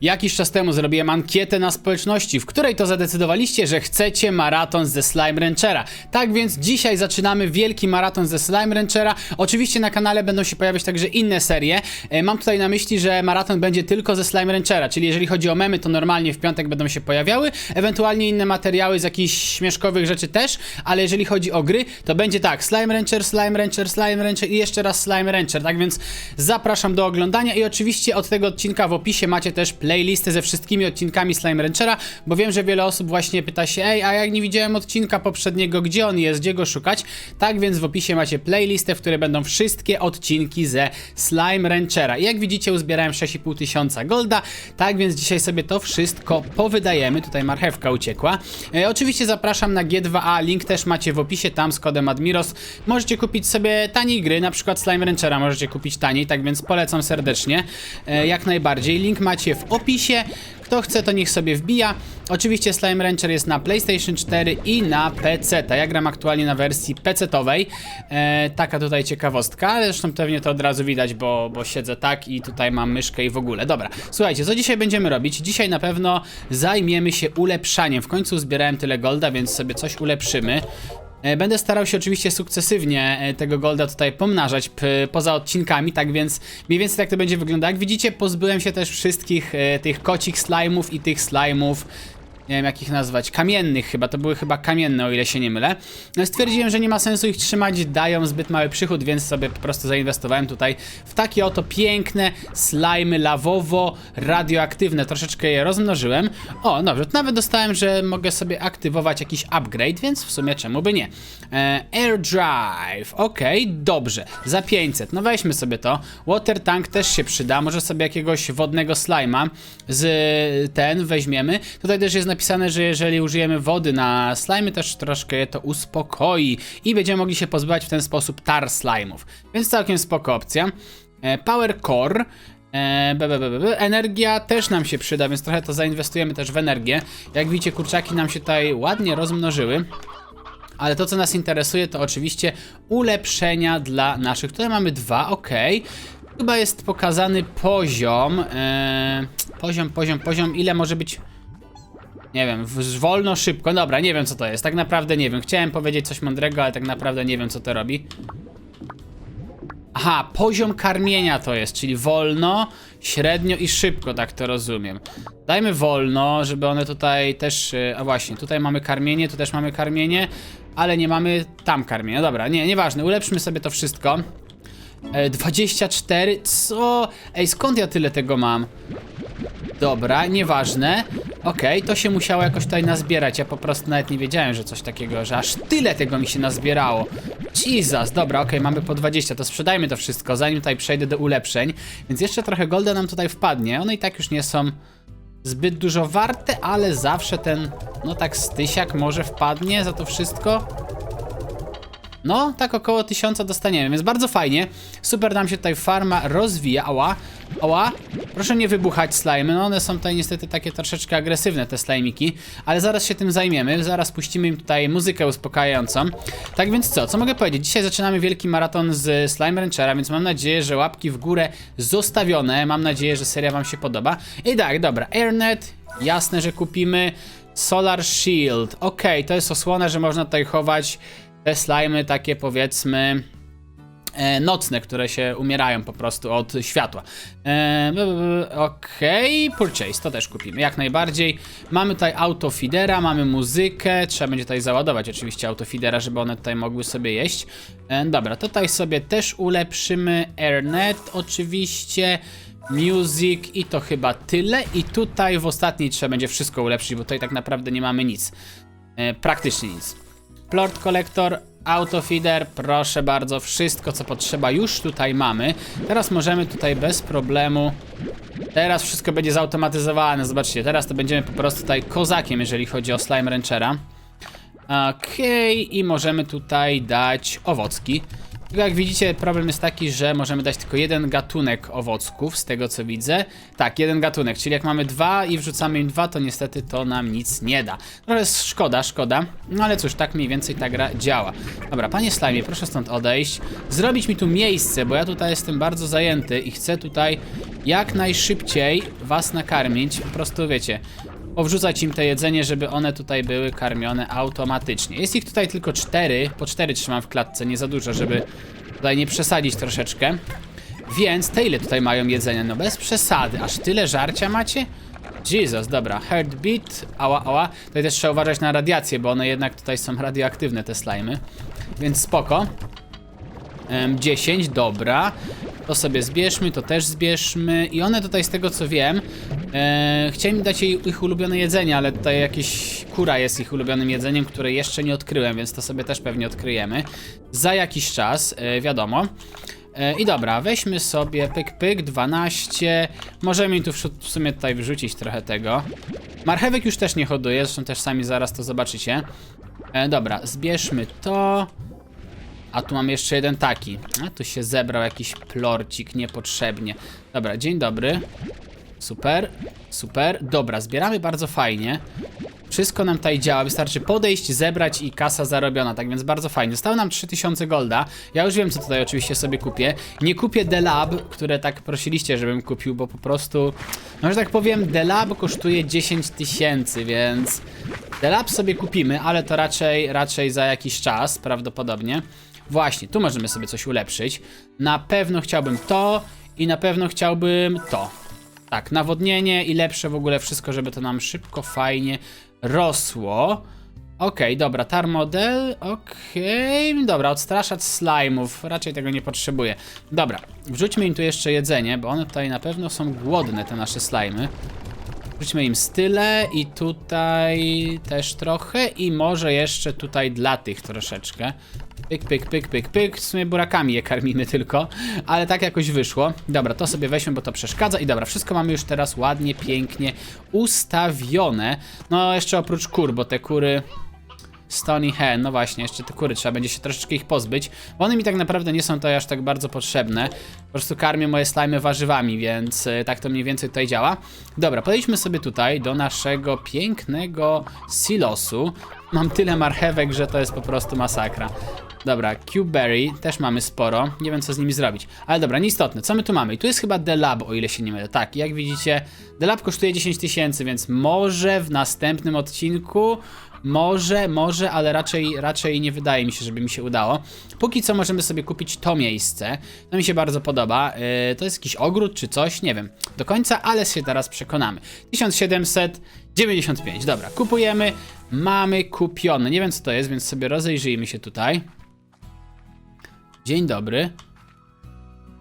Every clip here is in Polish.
Jakiś czas temu zrobiłem ankietę na społeczności, w której to zadecydowaliście, że chcecie maraton ze Slime Ranchera. Tak więc dzisiaj zaczynamy wielki maraton ze Slime Ranchera. Oczywiście na kanale będą się pojawiać także inne serie. E, Mam tutaj na myśli, że maraton będzie tylko ze Slime Ranchera, czyli jeżeli chodzi o memy, to normalnie w piątek będą się pojawiały, ewentualnie inne materiały z jakichś śmieszkowych rzeczy też, ale jeżeli chodzi o gry, to będzie tak, Slime Rancher, Slime Rancher, Slime Rancher i jeszcze raz Slime Rancher, tak więc zapraszam do oglądania i oczywiście od tego odcinka w opisie macie też playlistę ze wszystkimi odcinkami Slime Ranchera, bo wiem, że wiele osób właśnie pyta się, ej, a jak nie widziałem odcinka poprzedniego, gdzie on jest, gdzie go szukać? Tak więc w opisie macie playlistę, w której będą wszystkie odcinki ze Slime Ranchera. I jak widzicie, uzbierałem 6,5 tysiąca golda, tak więc dzisiaj sobie to wszystko powydajemy. Tutaj marchewka uciekła. E, oczywiście zapraszam na G2A, link też macie w opisie, tam z kodem Admiros. Możecie kupić sobie taniej gry, na przykład Slime Ranchera możecie kupić taniej, tak więc polecam serdecznie, e, jak najbardziej. Link macie w opisie. Kto chce, to niech sobie wbija. Oczywiście Slime Rancher jest na PlayStation 4 i na PC. Ja gram aktualnie na wersji PC-towej. E, taka tutaj ciekawostka. Zresztą pewnie to od razu widać, bo, bo siedzę tak i tutaj mam myszkę i w ogóle. Dobra, słuchajcie, co dzisiaj będziemy robić? Dzisiaj na pewno zajmiemy się ulepszaniem. W końcu zbierałem tyle golda, więc sobie coś ulepszymy. E, Będę starał się oczywiście sukcesywnie e, tego golda tutaj pomnażać poza odcinkami, tak więc mniej więcej tak to będzie wyglądać. Jak widzicie, pozbyłem się też wszystkich e, tych kocich slime'ów i tych slime'ów, nie wiem jak ich nazwać, kamiennych chyba, to były chyba kamienne, o ile się nie mylę. No, stwierdziłem, że nie ma sensu ich trzymać, dają zbyt mały przychód, więc sobie po prostu zainwestowałem tutaj w takie oto piękne slimy lawowo-radioaktywne. Troszeczkę je rozmnożyłem. O, dobrze, to nawet dostałem, że mogę sobie aktywować jakiś upgrade, więc w sumie czemu by nie. E, air Drive, okej, dobrze, za 500, no weźmy sobie to. Water Tank też się przyda, może sobie jakiegoś wodnego slima z ten weźmiemy. Tutaj też jest napisane, że jeżeli użyjemy wody na slimy, też troszkę je to uspokoi i będziemy mogli się pozbywać w ten sposób tar slime'ów. Więc całkiem spoko opcja. E, Power Core. E, be, be, be, be. Energia też nam się przyda, więc trochę to zainwestujemy też w energię. Jak widzicie, kurczaki nam się tutaj ładnie rozmnożyły. Ale to, co nas interesuje, to oczywiście ulepszenia dla naszych. Tutaj mamy dwa, ok. Chyba jest pokazany poziom. E, poziom, poziom, poziom. Ile może być. Nie wiem, wolno, szybko. Dobra, nie wiem co to jest. Tak naprawdę nie wiem. Chciałem powiedzieć coś mądrego, ale tak naprawdę nie wiem co to robi. Aha, poziom karmienia to jest, czyli wolno, średnio i szybko, tak to rozumiem. Dajmy wolno, żeby one tutaj też. y, A właśnie, tutaj mamy karmienie, tu też mamy karmienie, ale nie mamy tam karmienia. Dobra, nie, nieważne, ulepszmy sobie to wszystko. E, 24, co? Ej, skąd ja tyle tego mam? Dobra, nieważne. Okej, to się musiało jakoś tutaj nazbierać. Ja po prostu nawet nie wiedziałem, że coś takiego, że aż tyle tego mi się nazbierało. Jesus, dobra, okej, mamy po 20, to sprzedajmy to wszystko, zanim tutaj przejdę do ulepszeń. Więc jeszcze trochę golda nam tutaj wpadnie. One i tak już nie są zbyt dużo warte, ale zawsze ten, no tak stysiak może wpadnie za to wszystko. No, tak około 1000 dostaniemy, więc bardzo fajnie. Super nam się tutaj farma rozwija. Ała, ała. Proszę nie wybuchać slimy. No one są tutaj niestety takie troszeczkę agresywne, te slajmiki. Ale zaraz się tym zajmiemy. Zaraz puścimy im tutaj muzykę uspokajającą. Tak więc co, co mogę powiedzieć? Dzisiaj zaczynamy wielki maraton z Slime Ranchera, więc mam nadzieję, że łapki w górę zostawione. Mam nadzieję, że seria wam się podoba. I tak, dobra. Airnet, jasne, że kupimy. Solar Shield. Okej, to jest osłona, że można tutaj chować te slimy takie powiedzmy e, nocne, które się umierają po prostu od światła. E, b- Okej, purchase, to też kupimy, jak najbardziej. Mamy tutaj autofidera, mamy muzykę, trzeba będzie tutaj załadować oczywiście autofidera, żeby one tutaj mogły sobie jeść. E, dobra, tutaj sobie też ulepszymy AirNet oczywiście. Music i to chyba tyle. I tutaj w ostatniej trzeba będzie wszystko ulepszyć, bo tutaj tak naprawdę nie mamy nic. E, praktycznie nic. Plort Collector, Autofeeder, proszę bardzo, wszystko co potrzeba już tutaj mamy. Teraz możemy tutaj bez problemu. Teraz wszystko będzie zautomatyzowane, zobaczcie, teraz to będziemy po prostu tutaj kozakiem, jeżeli chodzi o Slime Ranchera. Okej, i możemy tutaj dać owocki. Jak widzicie, problem jest taki, że możemy dać tylko jeden gatunek owocków, z tego co widzę. Tak, jeden gatunek, czyli jak mamy dwa i wrzucamy im dwa, to niestety to nam nic nie da. Trochę jest szkoda, szkoda. No ale cóż, tak mniej więcej ta gra działa. Dobra, panie Slime, proszę stąd odejść. Zrobić mi tu miejsce, bo ja tutaj jestem bardzo zajęty i chcę tutaj jak najszybciej was nakarmić. Po prostu wiecie, powrzucać im te jedzenie, żeby one tutaj były karmione automatycznie. Jest ich tutaj tylko cztery, po cztery trzymam w klatce, nie za dużo, żeby tutaj nie przesadzić troszeczkę. Więc te ile tutaj mają jedzenia? No bez przesady, aż tyle żarcia macie? Jesus, dobra, heartbeat, ała, ała. Tutaj też trzeba uważać na radiację, bo one jednak tutaj są radioaktywne, te slimy. Więc spoko. Em, 10, dobra. To sobie zbierzmy, to też zbierzmy. I one tutaj, z tego co wiem, e, chciałem dać jej ich ulubione jedzenie, ale tutaj jakieś kura jest ich ulubionym jedzeniem, które jeszcze nie odkryłem, więc to sobie też pewnie odkryjemy. Za jakiś czas, e, wiadomo. E, I dobra, weźmy sobie pyk pyk 12. Możemy im tu w w sumie tutaj wyrzucić trochę tego. Marchewek już też nie hoduje, zresztą też sami zaraz to zobaczycie. E, dobra, zbierzmy to. A tu mam jeszcze jeden taki. A tu się zebrał jakiś plorcik niepotrzebnie. Dobra, dzień dobry. Super, super. Dobra, zbieramy bardzo fajnie. Wszystko nam tutaj działa, wystarczy podejść, zebrać i kasa zarobiona, tak więc bardzo fajnie. Zostało nam 3000 golda. Ja już wiem, co tutaj oczywiście sobie kupię. Nie kupię The Lab, które tak prosiliście, żebym kupił, bo po prostu, no że tak powiem, The Lab kosztuje 10 tysięcy, więc The Lab sobie kupimy, ale to raczej, raczej za jakiś czas, prawdopodobnie. Właśnie, tu możemy sobie coś ulepszyć. Na pewno chciałbym to i na pewno chciałbym to. Tak, nawodnienie i lepsze w ogóle wszystko, żeby to nam szybko, fajnie rosło. Okej, dobra, tar model, okej, dobra, odstraszać slime'ów, raczej tego nie potrzebuję. Dobra, wrzućmy im tu jeszcze jedzenie, bo one tutaj na pewno są głodne, te nasze slimy. Wrzućmy im style i tutaj też trochę i może jeszcze tutaj dla tych troszeczkę. Pyk, pyk, pyk, pyk, pyk. W sumie burakami je karmimy tylko, ale tak jakoś wyszło. Dobra, to sobie weźmy, bo to przeszkadza. I dobra, wszystko mamy już teraz ładnie, pięknie ustawione. No, jeszcze oprócz kur, bo te kury... Stony Hen, no właśnie, jeszcze te kury, trzeba będzie się troszeczkę ich pozbyć, bo one mi tak naprawdę nie są tutaj aż tak bardzo potrzebne. Po prostu karmię moje slimy warzywami, więc y, tak to mniej więcej tutaj działa. Dobra, podejdźmy sobie tutaj do naszego pięknego silosu. Mam tyle marchewek, że to jest po prostu masakra. Dobra, Cuberry też mamy sporo. Nie wiem co z nimi zrobić. Ale dobra, nieistotne. Co my tu mamy? I tu jest chyba The Lab, o ile się nie mylę. Tak, jak widzicie, The Lab kosztuje 10 tysięcy, więc może w następnym odcinku. Może, może, ale raczej, raczej nie wydaje mi się, żeby mi się udało. Póki co możemy sobie kupić to miejsce. To mi się bardzo podoba. Yy, to jest jakiś ogród czy coś, nie wiem do końca, ale się teraz przekonamy. 1795, dobra, kupujemy. Mamy kupione. Nie wiem co to jest, więc sobie rozejrzyjmy się tutaj. Dzień dobry.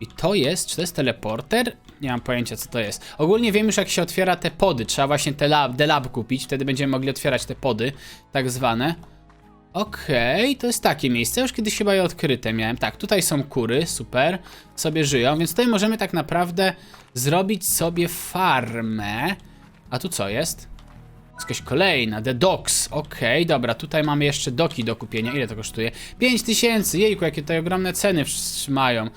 I to jest, czy to jest teleporter? Nie mam pojęcia co to jest. Ogólnie wiem już jak się otwiera te pody. Trzeba właśnie te lab, lab kupić, wtedy będziemy mogli otwierać te pody, tak zwane. Okej, to jest takie miejsce. Już kiedyś chyba je odkryte miałem. Tak, tutaj są kury, super. Sobie żyją, więc tutaj możemy tak naprawdę zrobić sobie farmę. A tu co jest? Jakaś kolejna, The Docks, okej, dobra, tutaj mamy jeszcze doki do kupienia, ile to kosztuje? 5000, jejku, jakie tutaj ogromne ceny mają.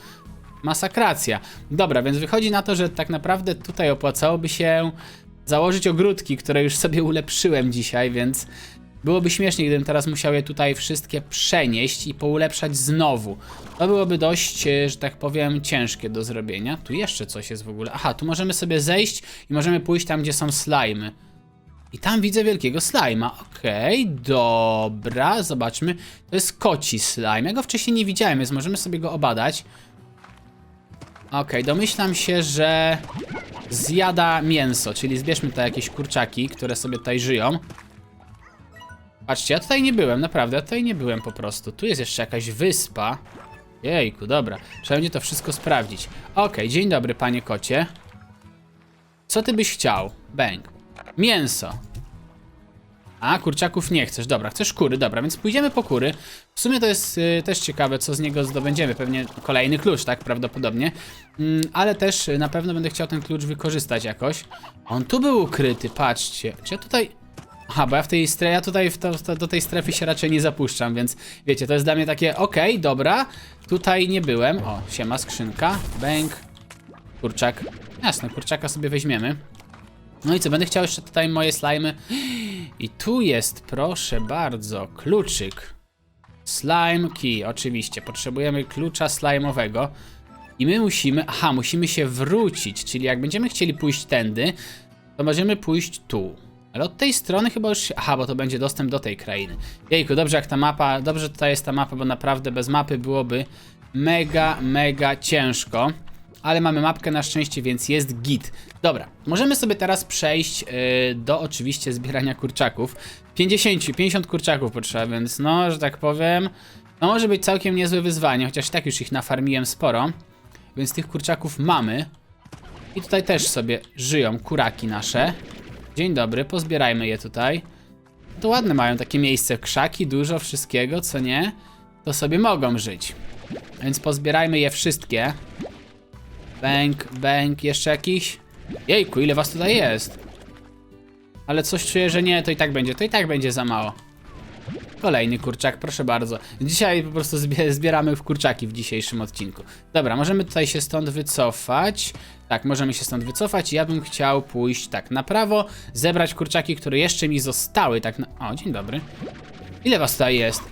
Masakracja. Dobra, więc wychodzi na to, że tak naprawdę tutaj opłacałoby się założyć ogródki, które już sobie ulepszyłem dzisiaj, więc byłoby śmiesznie, gdybym teraz musiał je tutaj wszystkie przenieść i poulepszać znowu. To byłoby dość, e, że tak powiem, ciężkie do zrobienia. Tu jeszcze coś jest w ogóle. Aha, tu możemy sobie zejść i możemy pójść tam, gdzie są slimy. I tam widzę wielkiego slajma. Okej, dobra, zobaczmy. To jest koci slime. Ja go wcześniej nie widziałem, więc możemy sobie go obadać. Okej, domyślam się, że zjada mięso, czyli zbierzmy tutaj jakieś kurczaki, które sobie tutaj żyją. Patrzcie, ja tutaj nie byłem, naprawdę, ja tutaj nie byłem po prostu. Tu jest jeszcze jakaś wyspa. Jejku, dobra. Trzeba będzie to wszystko sprawdzić. Okej, dzień dobry, panie kocie. Co ty byś chciał? Bang. Mięso. A, kurczaków nie chcesz. Dobra, chcesz kury, dobra, więc pójdziemy po kury. W sumie to jest y, też ciekawe, co z niego zdobędziemy. Pewnie kolejny klucz, tak, prawdopodobnie. Mm, ale też na pewno będę chciał ten klucz wykorzystać jakoś. On tu był ukryty, patrzcie. Czy ja tutaj... Aha, bo ja w tej strefie, ja tutaj w to, to, do tej strefy się raczej nie zapuszczam, więc wiecie, to jest dla mnie takie, okej, dobra, tutaj nie byłem. O, siema, skrzynka, bęk, kurczak. Jasne, kurczaka sobie weźmiemy. No i co, będę chciał jeszcze tutaj moje slimy. I tu jest, proszę bardzo, kluczyk. Slime key, oczywiście. Potrzebujemy klucza slime'owego. I my musimy, aha, musimy się wrócić, czyli jak będziemy chcieli pójść tędy, to możemy pójść tu. Ale od tej strony chyba już aha, bo to będzie dostęp do tej krainy. Jejku, dobrze jak ta mapa, dobrze tutaj jest ta mapa, bo naprawdę bez mapy byłoby mega, mega ciężko. Ale mamy mapkę na szczęście, więc jest git. Dobra, możemy sobie teraz przejść yy, do oczywiście zbierania kurczaków. 50, 50 kurczaków potrzeba, więc no, że tak powiem, no może być całkiem niezłe wyzwanie, chociaż tak już ich nafarmiłem sporo. Więc tych kurczaków mamy. I tutaj też sobie żyją kuraki nasze. Dzień dobry, pozbierajmy je tutaj. To ładne mają takie miejsce, krzaki, dużo wszystkiego, co nie? To sobie mogą żyć. Więc pozbierajmy je wszystkie. Bęk, bęk, jeszcze jakiś? Jejku, ile was tutaj jest? Ale coś czuję, że nie, to i tak będzie, to i tak będzie za mało. Kolejny kurczak, proszę bardzo. Dzisiaj po prostu zbie- zbieramy w kurczaki w dzisiejszym odcinku. Dobra, możemy tutaj się stąd wycofać. Tak, możemy się stąd wycofać. Ja bym chciał pójść tak na prawo, zebrać kurczaki, które jeszcze mi zostały. Tak na... O, dzień dobry. Ile was tutaj jest?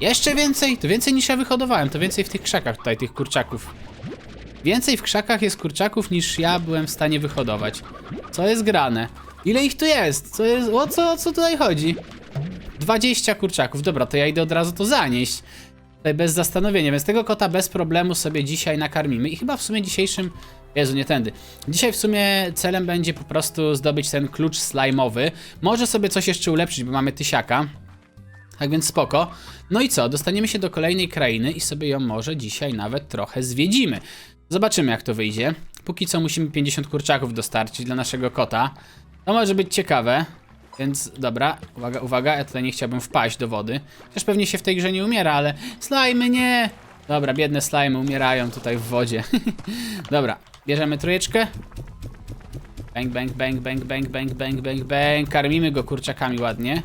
Jeszcze więcej? To więcej niż ja wyhodowałem, to więcej w tych krzakach tutaj, tych kurczaków. Więcej w krzakach jest kurczaków niż ja byłem w stanie wyhodować. Co jest grane? Ile ich tu jest? Co jest? O co, o co tutaj chodzi? 20 kurczaków. Dobra, to ja idę od razu to zanieść. Tutaj bez zastanowienia, więc tego kota bez problemu sobie dzisiaj nakarmimy. I chyba w sumie dzisiejszym... Jezu, nie tędy. Dzisiaj w sumie celem będzie po prostu zdobyć ten klucz slajmowy. Może sobie coś jeszcze ulepszyć, bo mamy tysiaka. Tak więc spoko. No i co? Dostaniemy się do kolejnej krainy i sobie ją może dzisiaj nawet trochę zwiedzimy. Zobaczymy jak to wyjdzie. Póki co musimy 50 kurczaków dostarczyć dla naszego kota. To może być ciekawe. Więc dobra, uwaga, uwaga, ja tutaj nie chciałbym wpaść do wody. Chociaż pewnie się w tej grze nie umiera, ale slajmy nie! Dobra, biedne slajmy umierają tutaj w wodzie. dobra, bierzemy trójeczkę. Bang, bang, bang, bang, bang, bang, bang, bang, bang. Karmimy go kurczakami ładnie.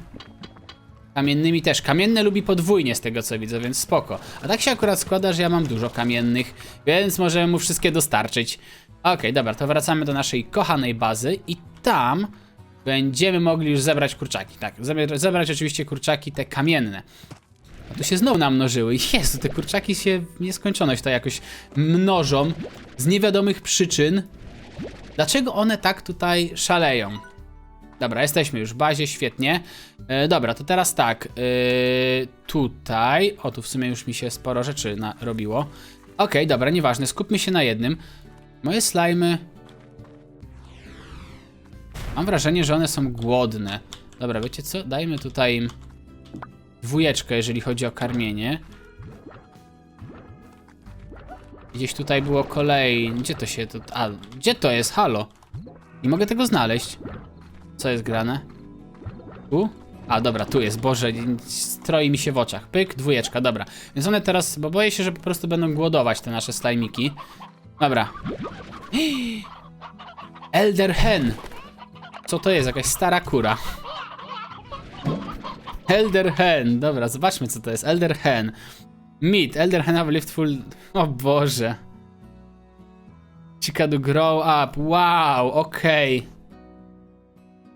Kamiennymi też. Kamienne lubi podwójnie z tego co widzę, więc spoko. A tak się akurat składa, że ja mam dużo kamiennych, więc możemy mu wszystkie dostarczyć. Okej, dobra, to wracamy do naszej kochanej bazy i tam będziemy mogli już zebrać kurczaki. Tak, zebrać oczywiście kurczaki te kamienne. A tu się znowu namnożyły. Jezu, te kurczaki się w nieskończoność to jakoś mnożą z niewiadomych przyczyn. Dlaczego one tak tutaj szaleją? Dobra, jesteśmy już w bazie, świetnie. E, dobra, to teraz tak. E, tutaj. O, tu w sumie już mi się sporo rzeczy narobiło. Okej, dobra, nieważne, skupmy się na jednym. Moje slajmy. Mam wrażenie, że one są głodne. Dobra, wiecie co? Dajmy tutaj im dwójeczkę, jeżeli chodzi o karmienie. Gdzieś tutaj było kolej. Gdzie to się. To, a, gdzie to jest? Halo? Nie mogę tego znaleźć. Co jest grane? Tu? A, dobra, tu jest, Boże, stroi mi się w oczach. Pyk, dwójeczka, dobra. Więc one teraz, bo boję się, że po prostu będą głodować te nasze slajmiki. Dobra. Elder Hen. Co to jest? Jakaś stara kura. Elder Hen. Dobra, zobaczmy co to jest. Elder Hen. Meat. Elder Hen have lived full... O Boże. Chica do grow up. Wow, okej.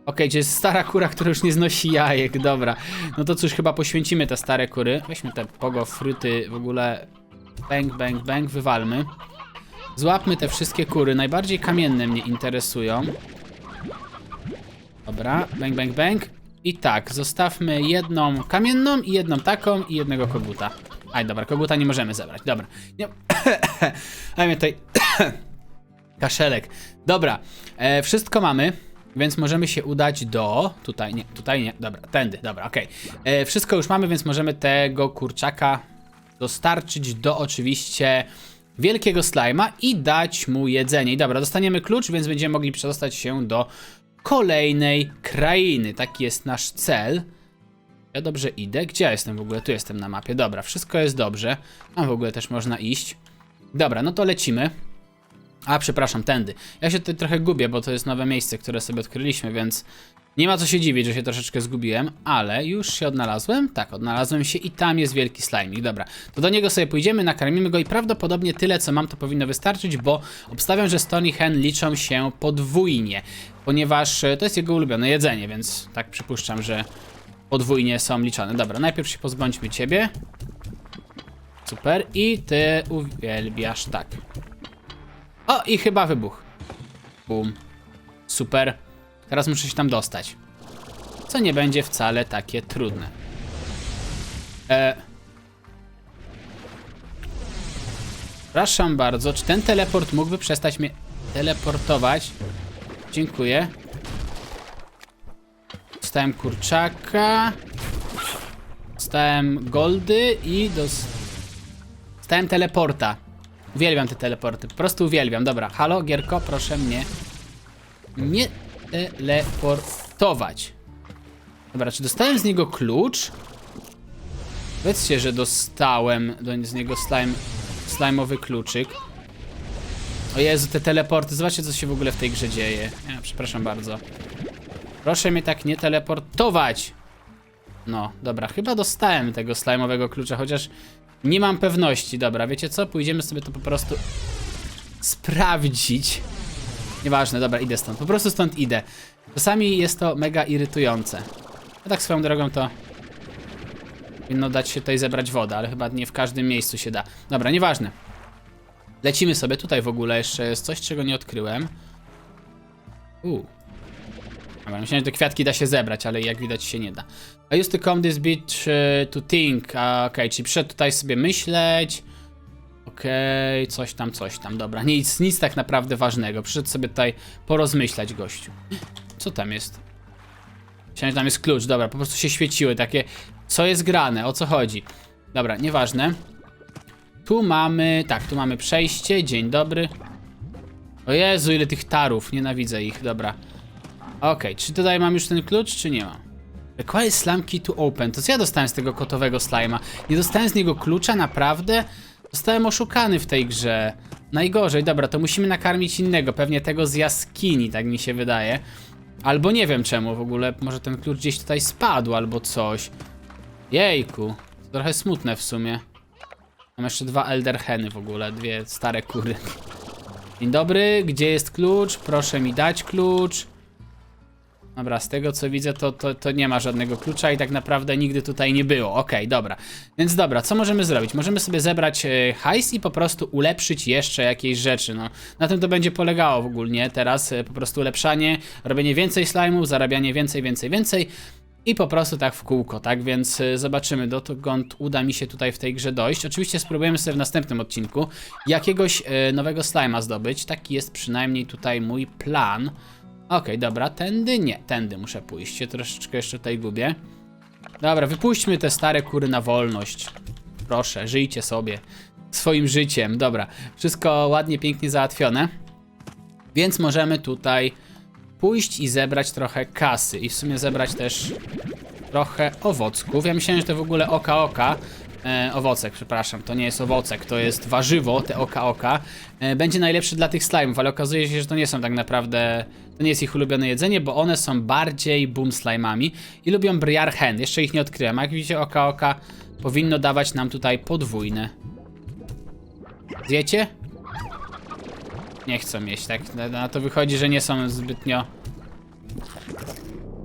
Okej, to jest stara kura, która już nie znosi jajek, dobra. No to cóż, chyba poświęcimy te stare kury. Weźmy te pogo, fryty, w ogóle bang, bang, bang, wywalmy. Złapmy te wszystkie kury, najbardziej kamienne mnie interesują. Dobra, bang, bang, bang. I tak, zostawmy jedną kamienną i jedną taką i jednego koguta. Aj, dobra, koguta nie możemy zebrać, dobra. Nie... A mnie tutaj... Kaszelek. Dobra, e, wszystko mamy. Więc możemy się udać do. Tutaj nie, tutaj nie. Dobra, tędy, dobra, okej. E, Wszystko już mamy, więc możemy tego kurczaka dostarczyć do oczywiście wielkiego slajma i dać mu jedzenie. I dobra, dostaniemy klucz, więc będziemy mogli przedostać się do kolejnej krainy. Taki jest nasz cel. Ja dobrze idę. Gdzie ja jestem w ogóle? Tu jestem na mapie. Dobra, wszystko jest dobrze. Tam w ogóle też można iść. Dobra, no to lecimy. A, przepraszam, tędy. Ja się tutaj trochę gubię, bo to jest nowe miejsce, które sobie odkryliśmy, więc nie ma co się dziwić, że się troszeczkę zgubiłem, ale już się odnalazłem. Tak, odnalazłem się i tam jest wielki slajmik. Dobra, to do niego sobie pójdziemy, nakarmimy go i prawdopodobnie tyle, co mam, to powinno wystarczyć, bo obstawiam, że Stony Hen liczą się podwójnie, ponieważ e, to jest jego ulubione jedzenie, więc tak przypuszczam, że podwójnie są liczone. Dobra, najpierw się pozbądźmy ciebie. Super. I ty uwielbiasz, tak. O, i chyba wybuch. Bum. Super. Teraz muszę się tam dostać. Co nie będzie wcale takie trudne. E... Przepraszam bardzo, czy ten teleport mógłby przestać mnie teleportować? Dziękuję. Dostałem kurczaka. Dostałem goldy i dos... Dostałem teleporta. Uwielbiam te teleporty, po prostu uwielbiam. Dobra, halo, Gierko, proszę mnie nie teleportować. Dobra, czy dostałem z niego klucz? Powiedzcie, że dostałem do, z niego slime, slime'owy kluczyk. O Jezu, te teleporty, zobaczcie co się w ogóle w tej grze dzieje. Ja, przepraszam bardzo. Proszę mnie tak nie teleportować. No, dobra, chyba dostałem tego slime'owego klucza, chociaż nie mam pewności. Dobra, wiecie co? Pójdziemy sobie to po prostu sprawdzić. Nieważne, dobra, idę stąd. Po prostu stąd idę. Czasami jest to mega irytujące. A tak swoją drogą to powinno dać się tutaj zebrać wodę, ale chyba nie w każdym miejscu się da. Dobra, nieważne. Lecimy sobie. Tutaj w ogóle jeszcze jest coś, czego nie odkryłem. Uuu. Dobra, myślałem, że te kwiatki da się zebrać, ale jak widać się nie da. I used to come this beach e, to think. Okej, czyli przyszedł tutaj sobie myśleć. Okej, coś tam, coś tam, dobra. Nic, nic tak naprawdę ważnego. Przyszedł sobie tutaj porozmyślać gościu. Co tam jest? Myślałem, że tam jest klucz, dobra, po prostu się świeciły takie. Co jest grane, o co chodzi? Dobra, nieważne. Tu mamy, tak, tu mamy przejście, dzień dobry. O Jezu, ile tych tarów, nienawidzę ich, dobra. Okej, czy tutaj mam już ten klucz, czy nie mam? Require slime key to open. To co ja dostałem z tego kotowego slima? Nie dostałem z niego klucza, naprawdę? Zostałem oszukany w tej grze. Najgorzej, dobra, to musimy nakarmić innego, pewnie tego z jaskini, tak mi się wydaje. Albo nie wiem czemu w ogóle, może ten klucz gdzieś tutaj spadł albo coś. Jejku, to trochę smutne w sumie. Mam jeszcze dwa elder heny w ogóle, dwie stare kury. Dzień dobry, gdzie jest klucz? Proszę mi dać klucz. Dobra, z tego co widzę, to, to, to nie ma żadnego klucza i tak naprawdę nigdy tutaj nie było. Okej, dobra. Więc dobra, co możemy zrobić? Możemy sobie zebrać e, hajs i po prostu ulepszyć jeszcze jakieś rzeczy. No, na tym to będzie polegało w ogóle teraz. E, po prostu ulepszanie, robienie więcej slime'ów, zarabianie więcej, więcej, więcej. I po prostu tak w kółko, tak? Więc y, zobaczymy, dokąd uda mi się tutaj w tej grze dojść. Oczywiście spróbujemy sobie w następnym odcinku jakiegoś nowego slima zdobyć. Taki jest przynajmniej tutaj mój plan. Okej, dobra, tędy nie, tędy muszę pójść. Się troszeczkę jeszcze tutaj gubię. Dobra, wypuśćmy te stare kury na wolność. Proszę, żyjcie sobie swoim życiem. Dobra, wszystko ładnie, pięknie załatwione. Więc możemy tutaj pójść i zebrać trochę kasy. I w sumie zebrać też trochę owocków. Ja myślałem, że to w ogóle oka oka. E, owocek, przepraszam, to nie jest owocek, to jest warzywo, te oka oka. E, będzie najlepszy dla tych slime'ów, ale okazuje się, że to nie są tak naprawdę, to nie jest ich ulubione jedzenie, bo one są bardziej boom slime'ami i lubią briar hen. Jeszcze ich nie odkryłem. Jak widzicie, oka oka powinno dawać nam tutaj podwójne. Zjecie? Nie chcą mieć, tak? Na- to wychodzi, że nie są zbytnio...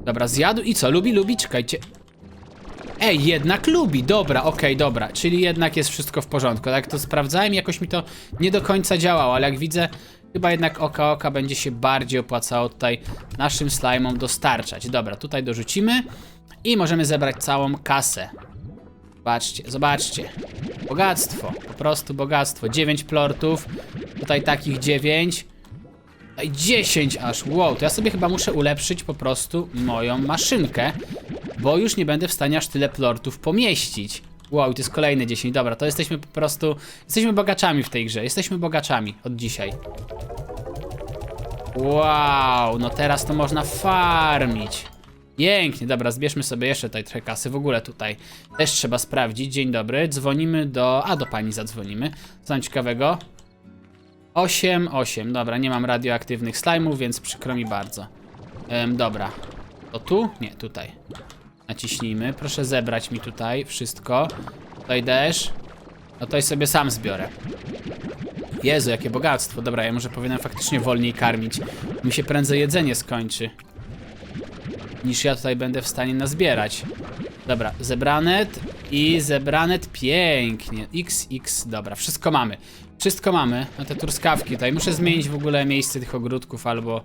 Dobra, zjadł i co? Lubi, lubi? Czekajcie. Ej, jednak lubi, dobra, okej, dobra, czyli jednak jest wszystko w porządku, tak to sprawdzałem, jakoś mi to nie do końca działało, ale jak widzę, chyba jednak oka oka będzie się bardziej opłacało tutaj naszym slajmom dostarczać. Dobra, tutaj dorzucimy i możemy zebrać całą kasę. Zobaczcie, zobaczcie. Bogactwo, po prostu bogactwo. 9 plortów, tutaj takich 9. Ej, 10 aż, wow, to ja sobie chyba muszę ulepszyć po prostu moją maszynkę, bo już nie będę w stanie aż tyle plortów pomieścić. Wow, to jest kolejne 10, dobra, to jesteśmy po prostu, jesteśmy bogaczami w tej grze, jesteśmy bogaczami od dzisiaj. Wow, no teraz to można farmić. Pięknie, dobra, zbierzmy sobie jeszcze tutaj trochę kasy. W ogóle tutaj też trzeba sprawdzić. Dzień dobry, dzwonimy do... A, do pani zadzwonimy. Co tam ciekawego? 8, 8. Dobra, nie mam radioaktywnych slime'ów, więc przykro mi bardzo. Em, dobra. To tu? Nie, tutaj. Naciśnijmy. Proszę zebrać mi tutaj wszystko. Tutaj też. No to i sobie sam zbiorę. Jezu, jakie bogactwo. Dobra, ja może powinienem faktycznie wolniej karmić. Mi się prędzej jedzenie skończy. Niż ja tutaj będę w stanie nazbierać. Dobra, zebranet i zebranet pięknie. XX, dobra, wszystko mamy. Wszystko mamy. No te truskawki tutaj. Muszę zmienić w ogóle miejsce tych ogródków albo...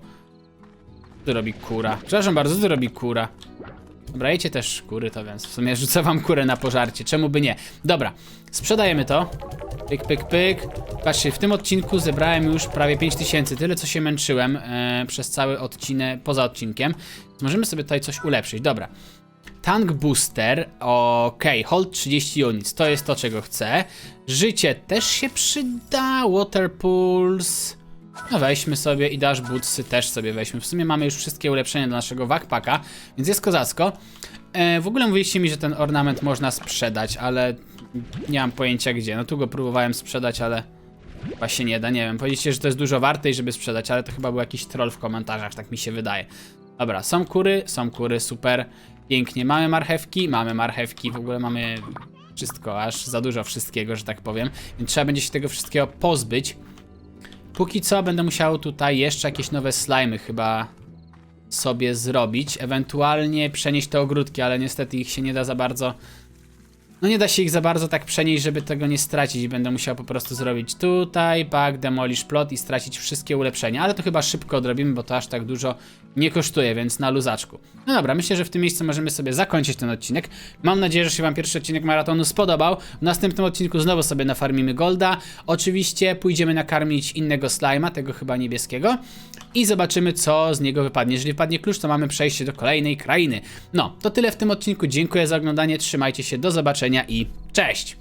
Co robi kura? Przepraszam bardzo, co robi kura? Dobra, jecie też kury, to więc w sumie rzucę wam kurę na pożarcie, czemu by nie? Dobra, sprzedajemy to. Pyk, pyk, pyk. Patrzcie, w tym odcinku zebrałem już prawie 5000, tyle co się męczyłem e, przez cały odcinek, poza odcinkiem. Możemy sobie tutaj coś ulepszyć, dobra. Tank Booster, okej, hold 30 units, to jest to czego chcę. Życie też się przyda, Water Pools... No weźmy sobie i Dash Bootsy też sobie weźmy. W sumie mamy już wszystkie ulepszenia do naszego backpacka, więc jest kozacko. E, w ogóle mówiliście mi, że ten ornament można sprzedać, ale nie mam pojęcia gdzie. No tu go próbowałem sprzedać, ale chyba się nie da, nie wiem. Powiedzieliście, że to jest dużo warte i żeby sprzedać, ale to chyba był jakiś troll w komentarzach, tak mi się wydaje. Dobra, są kury, są kury, super. Pięknie, mamy marchewki, mamy marchewki, w ogóle mamy wszystko, aż za dużo wszystkiego, że tak powiem. Więc trzeba będzie się tego wszystkiego pozbyć. Póki co będę musiał tutaj jeszcze jakieś nowe slimy chyba sobie zrobić. Ewentualnie przenieść te ogródki, ale niestety ich się nie da za bardzo. No nie da się ich za bardzo tak przenieść, żeby tego nie stracić. Będę musiał po prostu zrobić tutaj, back, demolish plot i stracić wszystkie ulepszenia. Ale to chyba szybko odrobimy, bo to aż tak dużo nie kosztuje, więc na luzaczku. No dobra, myślę, że w tym miejscu możemy sobie zakończyć ten odcinek. Mam nadzieję, że się wam pierwszy odcinek maratonu spodobał. W następnym odcinku znowu sobie nafarmimy golda. Oczywiście pójdziemy nakarmić innego slima, tego chyba niebieskiego. I zobaczymy, co z niego wypadnie. Jeżeli wypadnie klucz, to mamy przejście do kolejnej krainy. No, to tyle w tym odcinku. Dziękuję za oglądanie, trzymajcie się, do i cześć!